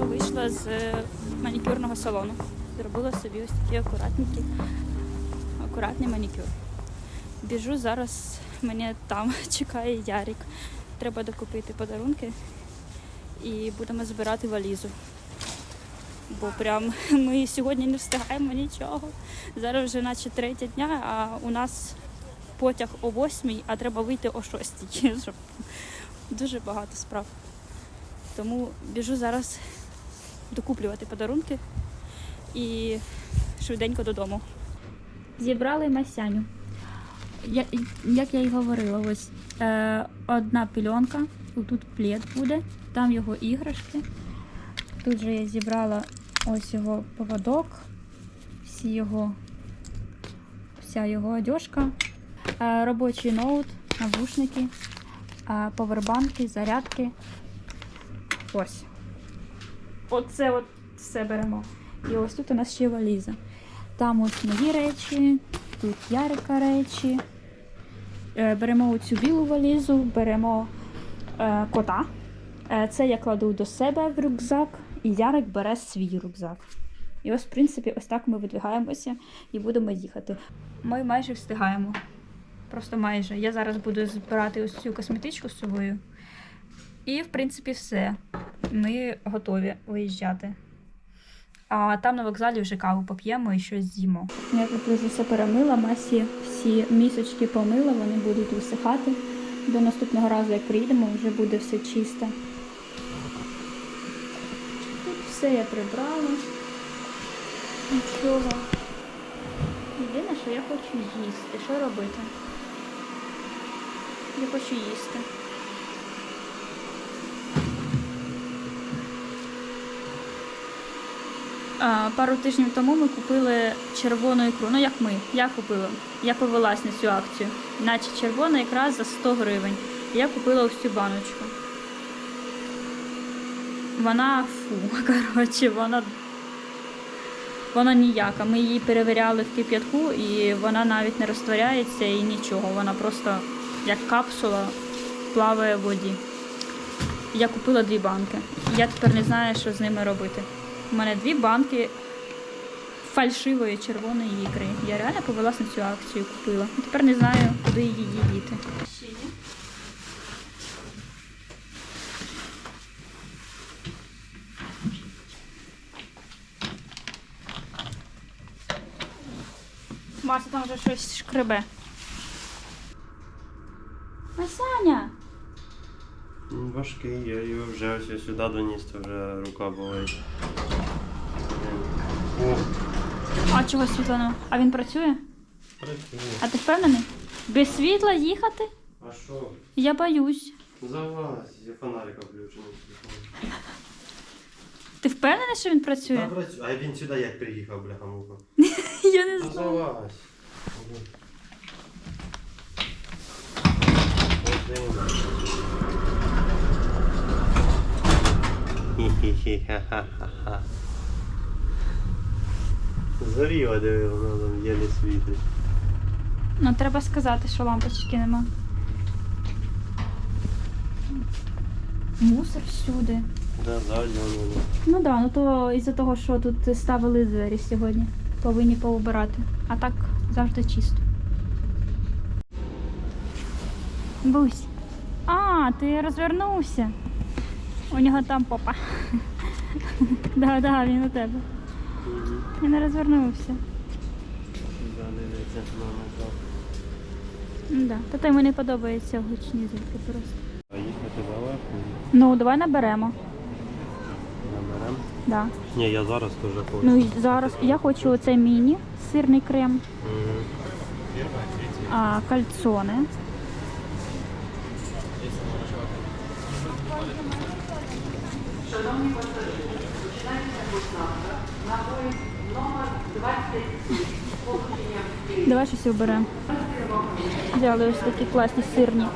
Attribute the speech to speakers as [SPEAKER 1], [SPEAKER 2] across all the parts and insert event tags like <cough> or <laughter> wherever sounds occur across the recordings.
[SPEAKER 1] що вийшла з е, манікюрного салону. Зробила собі ось такий акуратненький, акуратний манікюр. Біжу зараз, мене там <laughs> чекає Ярік. Треба докупити подарунки і будемо збирати валізу. Бо прям <laughs> ми сьогодні не встигаємо нічого. Зараз вже наче третя дня, а у нас потяг о восьмій, а треба вийти о шостій. <laughs> Дуже багато справ. Тому біжу зараз докуплювати подарунки і швиденько додому. Зібрали Масяню. Як я й говорила, ось е, одна пільонка, тут плед буде, там його іграшки. Тут же я зібрала ось його поводок, всі його, вся його одежка, е, робочий ноут, навушники, е, повербанки, зарядки. Ось. Оце от все беремо. І ось тут у нас ще валіза. Там ось мої речі, тут Ярика речі. Е, Беремо оцю білу валізу, беремо е, кота. Е, Це я кладу до себе в рюкзак, і Ярик бере свій рюкзак. І ось, в принципі, ось так ми видвигаємося і будемо їхати. Ми майже встигаємо. Просто майже. Я зараз буду збирати ось цю косметичку з собою. І, в принципі, все. Ми готові виїжджати. А там на вокзалі вже каву поп'ємо і щось з'їмо. Я тут вже все перемила, масі всі місочки помила, вони будуть висихати. До наступного разу, як приїдемо, вже буде все чисто. Тут все я прибрала. Нічого. Єдине, що я хочу їсти. Що робити? Я хочу їсти. Пару тижнів тому ми купили червону ікру. Ну як ми? Я купила. Я повелась на цю акцію. Наче червона ікра за 100 гривень. Я купила ось цю баночку. Вона фу, <laughs> коротше, вона, вона ніяка. Ми її перевіряли в кип'ятку і вона навіть не розтворяється і нічого. Вона просто як капсула плаває в воді. Я купила дві банки. Я тепер не знаю, що з ними робити. У мене дві банки фальшивої червоної ікри. Я реально повелась на цю акцію купила. Тепер не знаю, куди її діти. Мася там вже щось шкребе. Масяня!
[SPEAKER 2] М, Важкий, я його вже сюди доніс, то вже рука болить. О,
[SPEAKER 1] А чого світло? А він працює?
[SPEAKER 2] працює.
[SPEAKER 1] А ти впевнений? Без світла їхати?
[SPEAKER 2] А що?
[SPEAKER 1] Я боюсь.
[SPEAKER 2] Залазь, я фонарика включений.
[SPEAKER 1] Ти впевнений, що він
[SPEAKER 2] Та
[SPEAKER 1] працює?
[SPEAKER 2] працює. А він сюди як приїхав, бляха муха. <laughs>
[SPEAKER 1] Я не
[SPEAKER 2] Ну
[SPEAKER 1] знаю.
[SPEAKER 2] залазь. Хі-хі-хі-ха-ха-ха. Зоріла, диви, воно там єлі світить.
[SPEAKER 1] Ну треба сказати, що лампочки нема. Мусор всюди.
[SPEAKER 2] Да, ззаді воно.
[SPEAKER 1] Ну да, ну то із-за того, що тут ставили двері сьогодні. Повинні поубирати. А так завжди чисто. Бусь. А, ти розвернувся. У нього там попа. <laughs> Да, да, він у тебе.
[SPEAKER 2] Мгм.
[SPEAKER 1] Він розвернувся.
[SPEAKER 2] Да, дивиться на назад.
[SPEAKER 1] Да. Та то йому не подобається гучні звуки просто.
[SPEAKER 2] А їхати далеко?
[SPEAKER 1] Ну, давай наберемо.
[SPEAKER 2] Наберем.
[SPEAKER 1] Да.
[SPEAKER 2] Ні, я зараз теж хочу.
[SPEAKER 1] Ну і зараз я хочу оцей міні, сирний крем,
[SPEAKER 2] Мгм.
[SPEAKER 1] а, кальцони. Давай щось оберемо. Взяли ось такі класні сирні.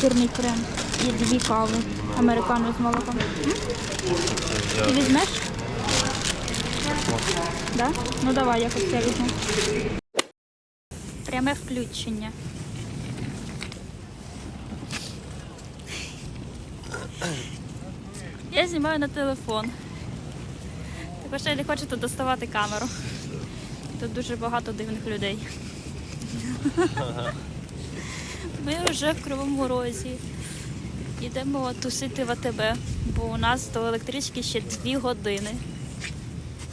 [SPEAKER 1] Сирний крем і дві кави. Американо з молоком. Ти візьмеш? Да? Ну давай, якось я візьму. Пряме включення. Я знімаю на телефон. Також я не хочете доставати камеру. Тут дуже багато дивних людей. <laughs> Ми вже в Кривому Розі. Йдемо тусити в АТБ, бо у нас до електрички ще дві години.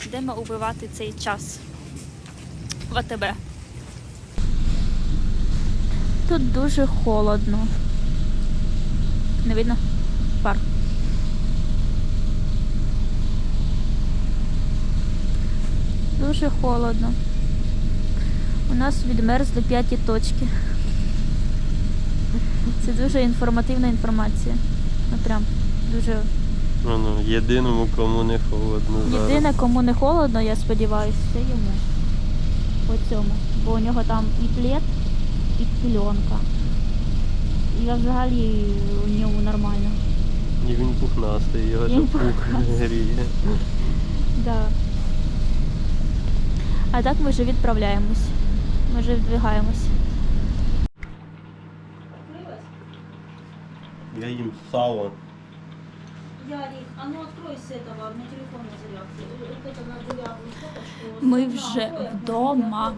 [SPEAKER 1] Йдемо убивати цей час в АТБ. Тут дуже холодно. Не видно? Пар. Дуже холодно. У нас відмерзли п'яті точки. Це дуже інформативна інформація. Ну прям дуже.
[SPEAKER 2] Ну, ну, єдиному, кому не холодно зараз.
[SPEAKER 1] Єдине, кому не холодно, я сподіваюся, це йому. По цьому. Бо у нього там і плед, і пільонка. І взагалі у ньому нормально.
[SPEAKER 2] І він пухнастий, його
[SPEAKER 1] Він
[SPEAKER 2] пух гріє.
[SPEAKER 1] Да. А так ми вже відправляємось. Ми вже віддвигаємось.
[SPEAKER 2] Я їм сало.
[SPEAKER 3] Ярик, а ну открой с этого, на телефон на зарядке. Вот это на зарядную фоточку.
[SPEAKER 1] Ми вже вдома.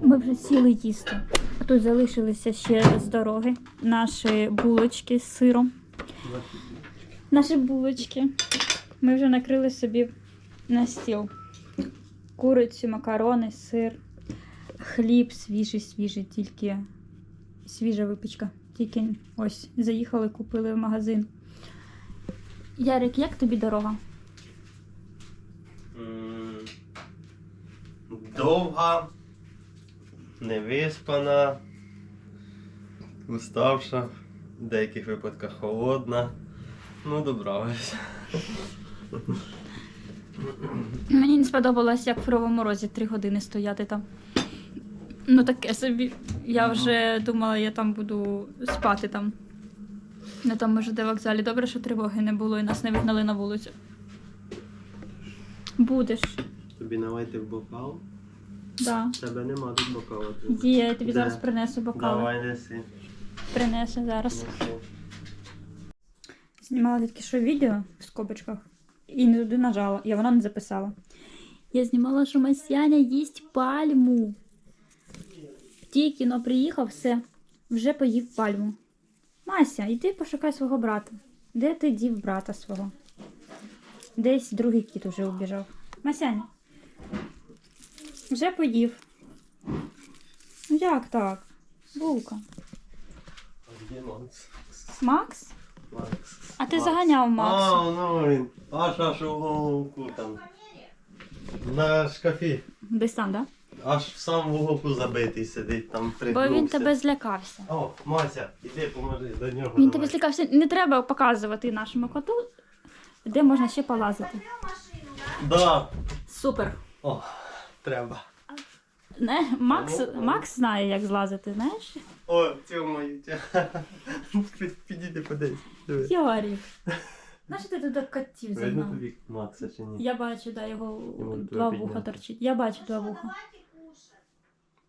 [SPEAKER 1] Ми вже сіли їсти. Тут залишилися ще з дороги наші булочки з сиром. Наші булочки. Ми вже накрили собі на стіл. Курицю, макарони, сир, хліб свіжий, свіжий, тільки свіжа випічка. Тільки ось заїхали, купили в магазин. Ярик, як тобі дорога?
[SPEAKER 2] Довга, невиспана, уставша, в деяких випадках холодна. Ну, добралась.
[SPEAKER 1] Мені не сподобалось, як в Кривому Розі три години стояти там. Ну таке собі. Я вже думала, я там буду спати там. На тому ж де вокзалі. Добре, що тривоги не було і нас не вигнали на вулицю. Будеш.
[SPEAKER 2] Тобі налити в бокал?
[SPEAKER 1] Да.
[SPEAKER 2] Тебе нема тут бокала.
[SPEAKER 1] Є, я тобі
[SPEAKER 2] Де?
[SPEAKER 1] зараз принесу бокали.
[SPEAKER 2] Давай неси.
[SPEAKER 1] Принесу зараз.
[SPEAKER 2] неси.
[SPEAKER 1] Знімала тільки що відео в скобочках і не туди нажала, і вона не записала. Я знімала, що Масяня їсть пальму. Тільки но приїхав, все, вже поїв пальму. Мася, йди пошукай свого брата. Де ти дів брата свого? Десь другий кіт уже убіжав. Масяня. Вже поїв. Ну як так? Булка.
[SPEAKER 2] А де Макс?
[SPEAKER 1] Макс?
[SPEAKER 2] Макс.
[SPEAKER 1] А ти заганяв Макса.
[SPEAKER 2] А, ну він. Аж аж у головку там. На шкафі.
[SPEAKER 1] Десь там, так? Да?
[SPEAKER 2] Аж в сам вуголку забитий сидить, там
[SPEAKER 1] Бо
[SPEAKER 2] пригнувся.
[SPEAKER 1] він тебе злякався.
[SPEAKER 2] О, Мася, іди поможи до нього.
[SPEAKER 1] Він
[SPEAKER 2] давай.
[SPEAKER 1] тебе злякався. Не треба показувати нашому коту, де можна ще полазити.
[SPEAKER 2] Да.
[SPEAKER 1] Супер.
[SPEAKER 2] О, треба.
[SPEAKER 1] Не, Макс, Макс знає, як злазити, знаєш?
[SPEAKER 2] О, цьому. Підійди подивись. Диви.
[SPEAKER 1] Ярік. Знаєш, ти туди котів загнав?
[SPEAKER 2] тобі Макса чи ні?
[SPEAKER 1] Я бачу, да, його два вуха торчить. Я бачу два вуха.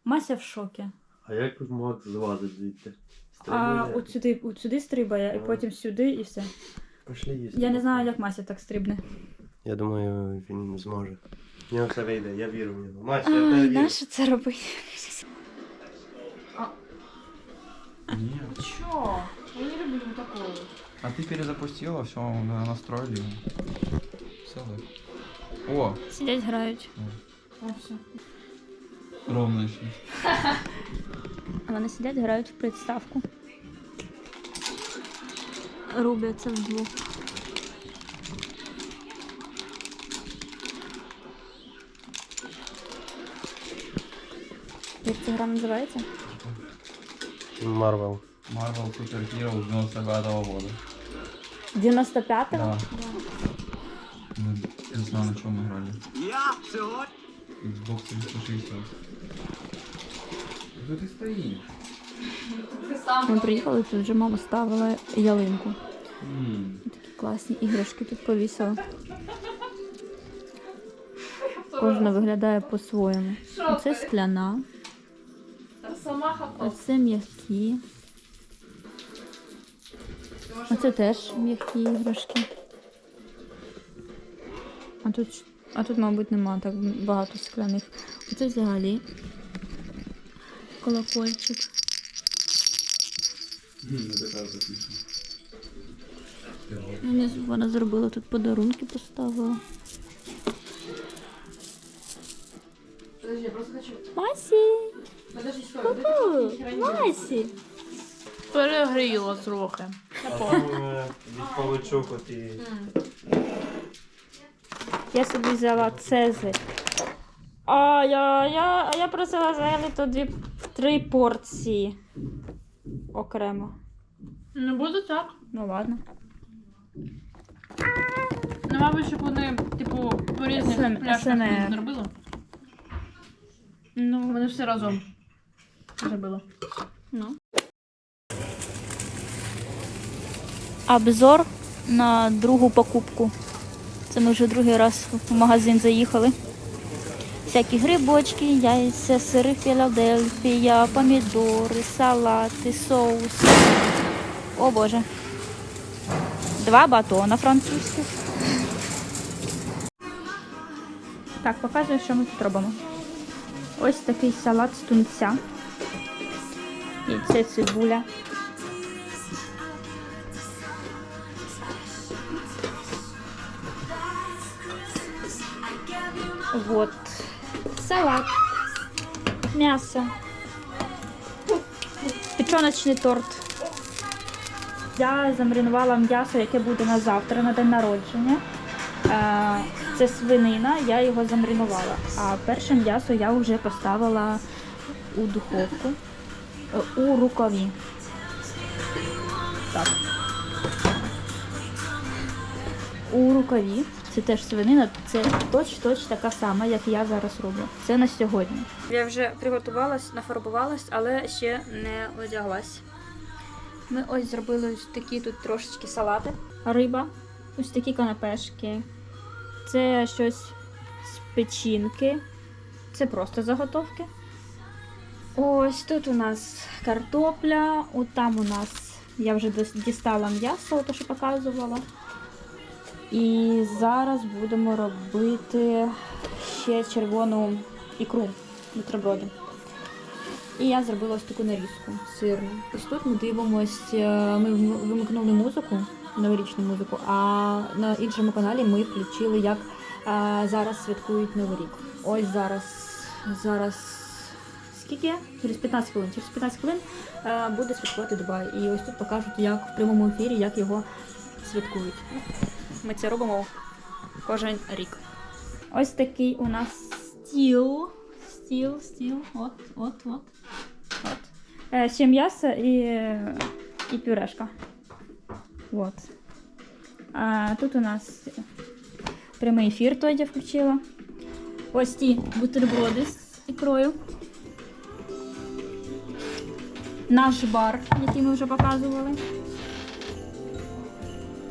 [SPEAKER 1] Мася в шокі.
[SPEAKER 2] А як Макс злазить звідти?
[SPEAKER 1] А от сюди, от сюди стрибає, і потім сюди і все.
[SPEAKER 2] Пошли їсти.
[SPEAKER 1] Я не знаю, як Мася так стрибне.
[SPEAKER 2] Я думаю, він зможе. В нього все вийде, я вірю в нього. Мася, я в тебе вірю.
[SPEAKER 1] нащо це робити?
[SPEAKER 4] Нет.
[SPEAKER 3] Чё? Я не люблю такое.
[SPEAKER 4] А ты перезапустила, все, настроили. Целый. О,
[SPEAKER 1] Сидять, грають.
[SPEAKER 3] А все.
[SPEAKER 4] ровно еще. <laughs>
[SPEAKER 1] А Вони сидять, грають в приставку. Рубляться вдвох. Як ця гра називається?
[SPEAKER 2] Марвел.
[SPEAKER 4] Marvel Super Hero 95 года.
[SPEAKER 1] 95-го?
[SPEAKER 4] Да. Мы не знаю, на чем мы играли. Xbox 360. Что ты стоишь?
[SPEAKER 1] Ми приїхали, тут вже мама ставила ялинку.
[SPEAKER 4] М,
[SPEAKER 1] Такі класні іграшки тут повісила. Кожна виглядає по-своєму. Оце скляна,
[SPEAKER 3] Росомаха
[SPEAKER 1] оце м'які. Оце теж м'які іграшки. А тут, а тут, мабуть, нема так багато скляних. Оце взагалі колокольчик.
[SPEAKER 4] Така записана.
[SPEAKER 1] Вона, зробила тут подарунки, поставила.
[SPEAKER 5] Подожди, я просто хочу...
[SPEAKER 1] Масі!
[SPEAKER 5] Подожди, стой.
[SPEAKER 1] Ку-ку! Масі!
[SPEAKER 5] Перегріло трохи.
[SPEAKER 2] А там е, від павичок от
[SPEAKER 1] Я собі взяла цезарь. А я, я, а я просила взагалі то дві три порції окремо.
[SPEAKER 5] Не буде так.
[SPEAKER 1] Ну ладно.
[SPEAKER 5] Ну, мабуть, щоб вони, типу, по різних пляшках не зробили.
[SPEAKER 1] Ну,
[SPEAKER 5] Вони всі разом зробили.
[SPEAKER 1] ну. Обзор на другу покупку. Це ми вже другий раз в магазин заїхали. Всякі грибочки, яйця, сири Філадельфія, помідори, салати, соуси. О Боже. Два батона французьких. Так, показую, що ми тут робимо. Ось такий салат з тунця. Яйце цибуля. Вот. Салат. Мясо. Печоночний торт. Я замаринувала м'ясо, яке буде на завтра, на день народження. Е, Це свинина, я його замаринувала. А перше м'ясо я вже поставила у духовку у рукаві. Так. У рукаві. Це теж свинина, це точ-точ така сама, як я зараз роблю. Це на сьогодні. Я вже приготувалась, нафарбувалась, але ще не одяглась. Ми ось зробили ось такі тут трошечки салати. Риба, ось такі канапешки. Це щось з печінки. Це просто заготовки. Ось тут у нас картопля, от там у нас я вже дістала м'ясо, то що показувала. І зараз будемо робити ще червону ікру бутерброди. І я зробила ось таку нарізку сирну. Ось тут ми дивимось, е, ми вимикнули музику, новорічну музику, а на іншому каналі ми включили, як зараз святкують Новий рік. Ось зараз, зараз скільки? Через 15 хвилин. Через 15 хвилин е, буде святкувати Дубай. І ось тут покажуть, як в прямому ефірі, як його святкують. Ми це робимо кожен рік. Ось такий у нас стіл. Стіл, стіл. От, от, от. от. Е, ще м'ясо і, і пюрешка. От. А тут у нас прямий ефір той я включила. Ось ті бутерброди з ікрою. Наш бар, який ми вже показували.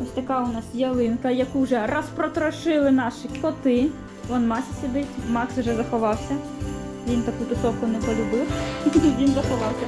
[SPEAKER 1] Ось така у нас ялинка, яку вже розпротрошили наші коти. Вон Мася сидить, Макс вже заховався. Він таку тусовку не полюбив. <laughs> Він заховався.